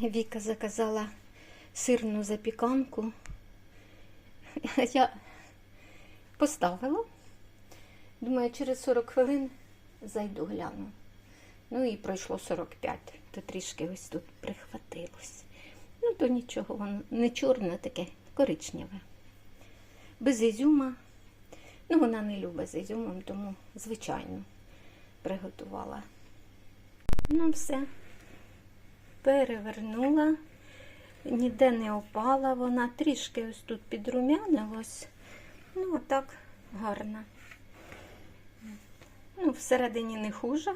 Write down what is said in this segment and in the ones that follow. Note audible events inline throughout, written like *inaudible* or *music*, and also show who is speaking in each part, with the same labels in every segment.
Speaker 1: Віка заказала сирну запіканку. *laughs* Я поставила. Думаю, через 40 хвилин зайду гляну. Ну і пройшло 45, то трішки ось тут прихватилось. Ну, то нічого, воно не чорне таке, коричневе. Без ізюма. Ну, вона не любить з ізюмом, тому, звичайно, приготувала. Ну, все. Перевернула, ніде не опала вона, трішки ось тут підрумянилась. Ну, отак гарно. Ну, всередині не хуже.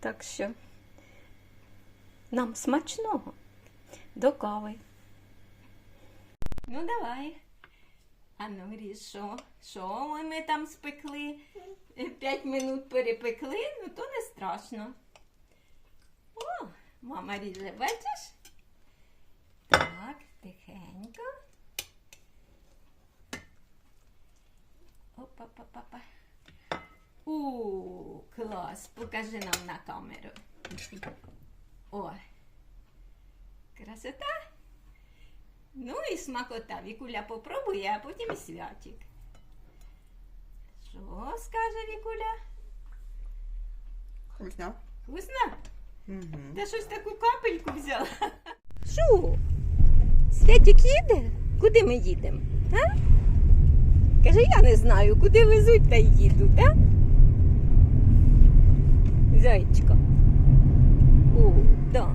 Speaker 1: Так що нам смачного до кави. Ну, давай. А ну, Гріш, що? Що ми там спекли? П'ять минут перепекли, ну то не страшно. О, мама ріже, бачиш? Так, тихенько. Опа-па-па-па. У, клас, покажи нам на камеру. О, красота. Ну і смакота. Вікуля попробує, а потім і святик. Що скаже Вікуля?
Speaker 2: Вкусно.
Speaker 1: Вкусно?
Speaker 2: Угу.
Speaker 1: Та щось таку капельку взяла. Що? Святик їде? Куди ми їдемо? А? Каже, я не знаю, куди везуть та й їдуть, а? Зайчка. О, да.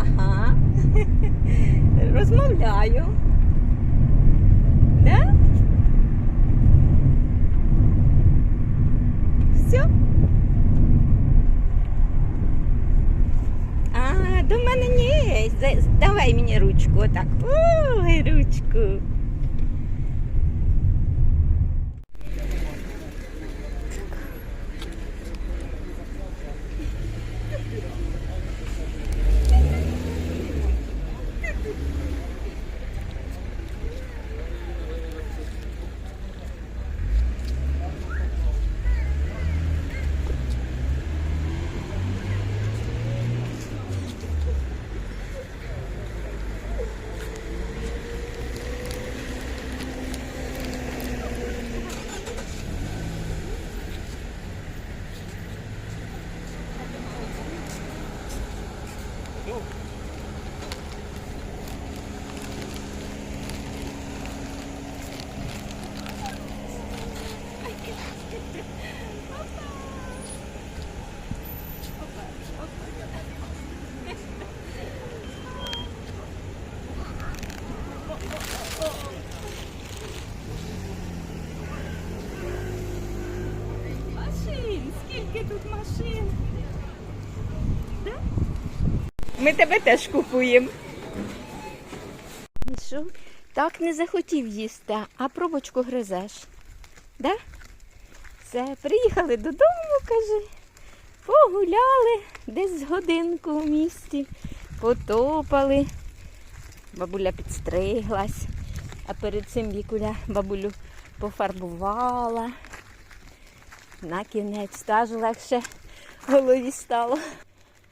Speaker 1: Ага. *laughs* Розмовляю. Да? Все? А, до мене За- Давай мені ручку, отак. Ой, ручку. Ми тебе теж купуємо. Так не захотів їсти, а пробочку гризеш. Да? Все, приїхали додому, каже. Погуляли десь годинку в місті, потопали. Бабуля підстриглась, а перед цим вікуля бабулю пофарбувала. На кінець теж легше голові стало.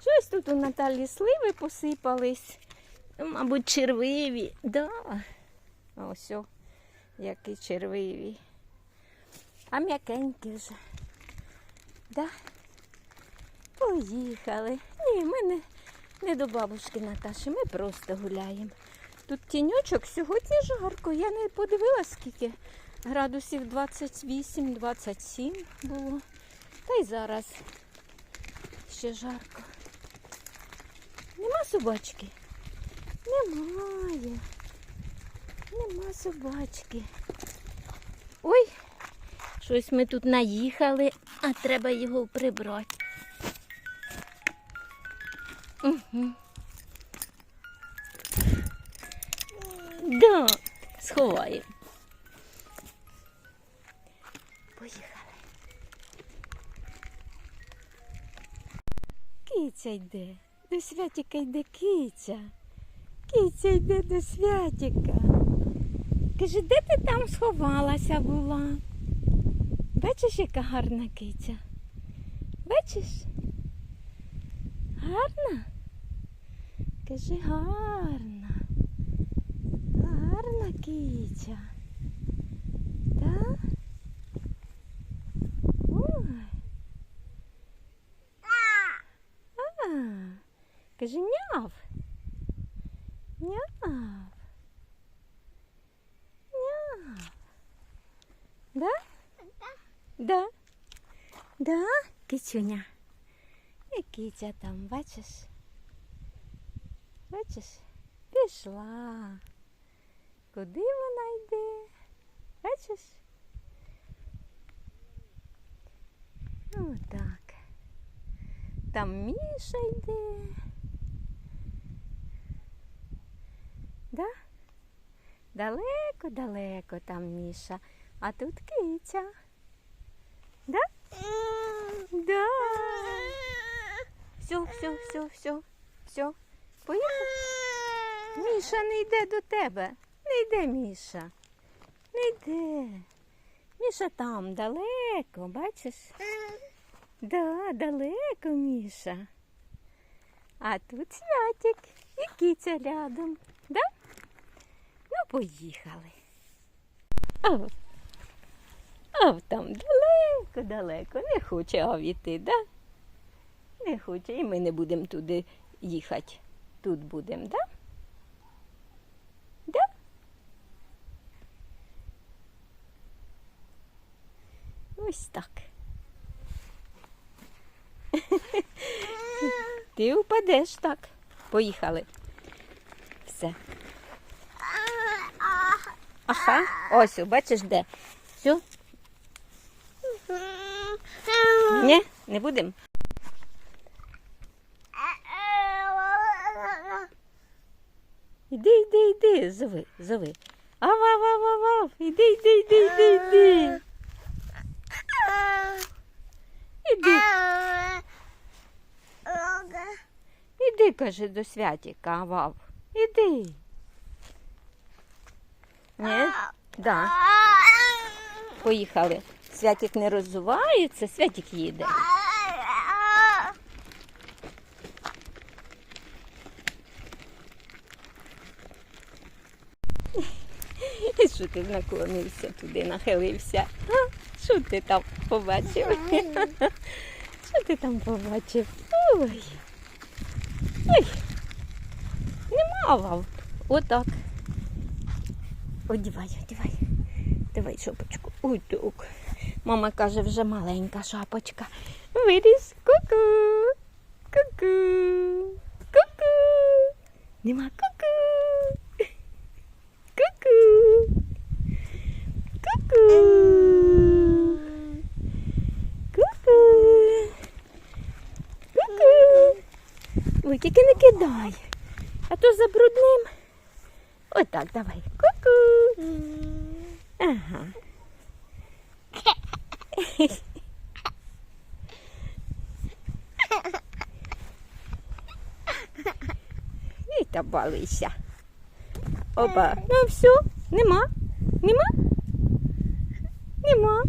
Speaker 1: Щось тут у Наталі сливи посипались. Ну, Мабуть, червиві. Да. Ось, о, які червиві. А м'якенькі вже. Да. Поїхали. Ні, ми не, не до бабушки Наташі, ми просто гуляємо. Тут тіньочок сьогодні жарко. Я не подивилась, скільки градусів 28-27 було. Та й зараз ще жарко. Нема собачки? Немає. Нема собачки. Ой, щось ми тут наїхали, а треба його прибрати. Угу. Да, сховаємо. Поїхали. Киця йде. До святіка йде киця. Киця йде до святіка. Каже, де ти там сховалася була? Бачиш, яка гарна киця? Бачиш? Гарна? Кажи гарна. Гарна киця. Так? Ой. А, кажи няв. Няв. Няв. Да? Да. Да, кицюня. І киця там, бачиш? Бачиш? Пішла. Куди вона йде? Бачиш? Отак. Там Міша йде. Да? Далеко-далеко там Міша, а тут киця. Да? Да. Все, все, все, все, все. Поїхав. Міша не йде до тебе. Не йде Міша. Не йде. Міша там далеко, бачиш? Да, далеко, Міша. А тут святик і киця рядом. Поїхали. А, от- там далеко-далеко. Не хоче авіти, да? Не хоче, і ми не будемо туди їхати. Тут будемо, да? Да? Ось так. *laughs* Ти упадеш так. Поїхали. Все. Ага. Ось, бачиш де. Все? Ні, не будемо. Іди, іди, іди, зови, зови. Ав, ав, ав, ав. Іди, іди, іди, іди, іди. Іди, іди, каже до святіка, ав, ав. Іди. Ні? Да. Поїхали. Святік не роззувається, святік їде. Що ти наклонився туди, нахилився? Що ти там побачив? Що ти там побачив? Ой. Ой. Нема вав. Отак. Одівай, одівай. Давай шапочку. Ой, так. Мама каже, вже маленька шапочка. Виріс. Ку-ку. Ку-ку. Ку-ку. Нема ку-ку. Ку-ку. Ку-ку. Ку-ку. Ку-ку. Ой, тільки не кидай. А то забрудним. Отак, давай. Ага. І та балися. Опа. Ну все, нема. Нема? Нема.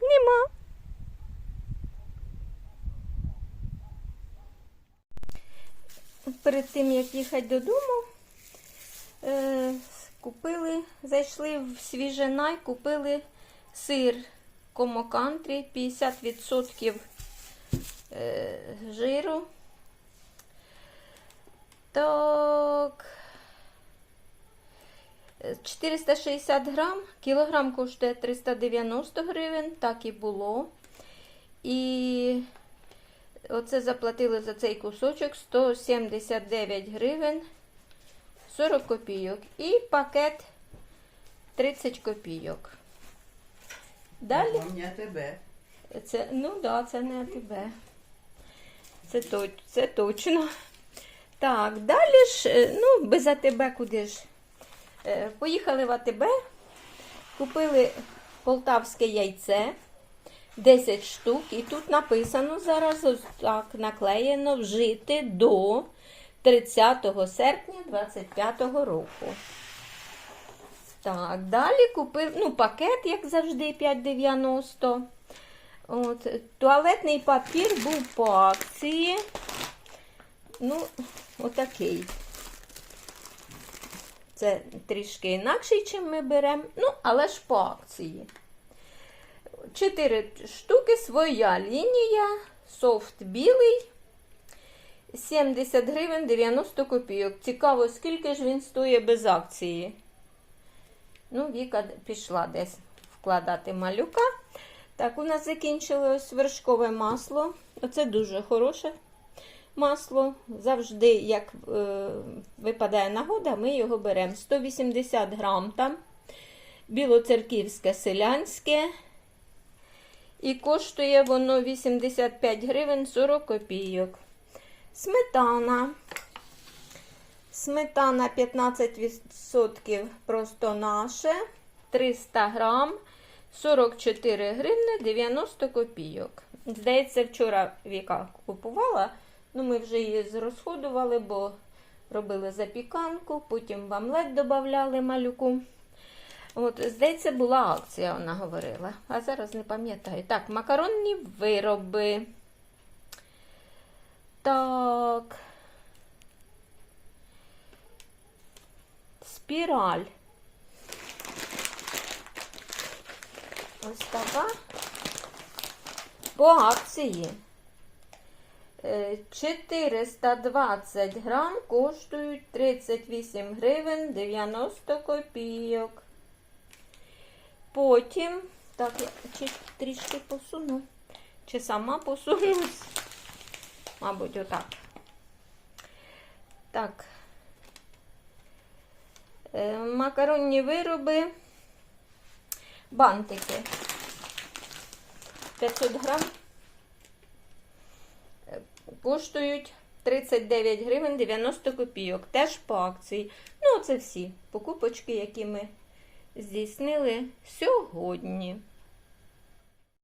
Speaker 1: Нема. Перед тим, як їхати додому, е, купили, зайшли в свіженай, купили сир комокантрі 50% е, жиру. Так. Е, 460 грам, кілограм коштує 390 гривень, так і було. І оце заплатили за цей кусочок 179 гривень 40 копійок. І пакет 30 копійок. Далі.
Speaker 2: А не тебе.
Speaker 1: Це, ну так, да, це не тебе. Це, це точно. Так, далі ж, е, ну, без АТБ куди ж? Е, Поїхали в АТБ, купили полтавське яйце 10 штук, і тут написано зараз ось так наклеєно вжити до 30 серпня 25 року. Так, далі купив, ну, пакет, як завжди, 5,90. От, туалетний папір був по акції. Ну, отакий. Це трішки інакший, чим ми беремо. Ну, але ж по акції. Чотири штуки, своя лінія, софт білий. 70 гривень 90 копійок. Цікаво, скільки ж він стоїть без акції. Ну, Віка пішла десь вкладати малюка. Так, у нас закінчилось вершкове масло. Оце дуже хороше масло. Завжди, як е, випадає нагода, ми його беремо. 180 грам там. Білоцерківське селянське. І коштує воно 85 гривень 40 копійок. Сметана. Сметана 15% просто наше. 300 грам. 44 гривни 90 копійок. Здається, вчора Віка купувала. Ну, ми вже її зрозходували, бо робили запіканку, потім в омлет додавали малюку. От, здається, була акція, вона говорила. А зараз не пам'ятаю. Так, макаронні вироби. Так. Спіраль. Ось така. По акції. Е, 420 грам коштують 38 гривень 90 копійок. Потім, так, я трішки посуну, чи сама посунусь. Мабуть, отак. Так. Е, Макаронні вироби, бантики. 500 грам Е, коштують 39 гривень 90 копійок. Теж по акції. Ну, це всі покупочки, які ми здійснили сьогодні.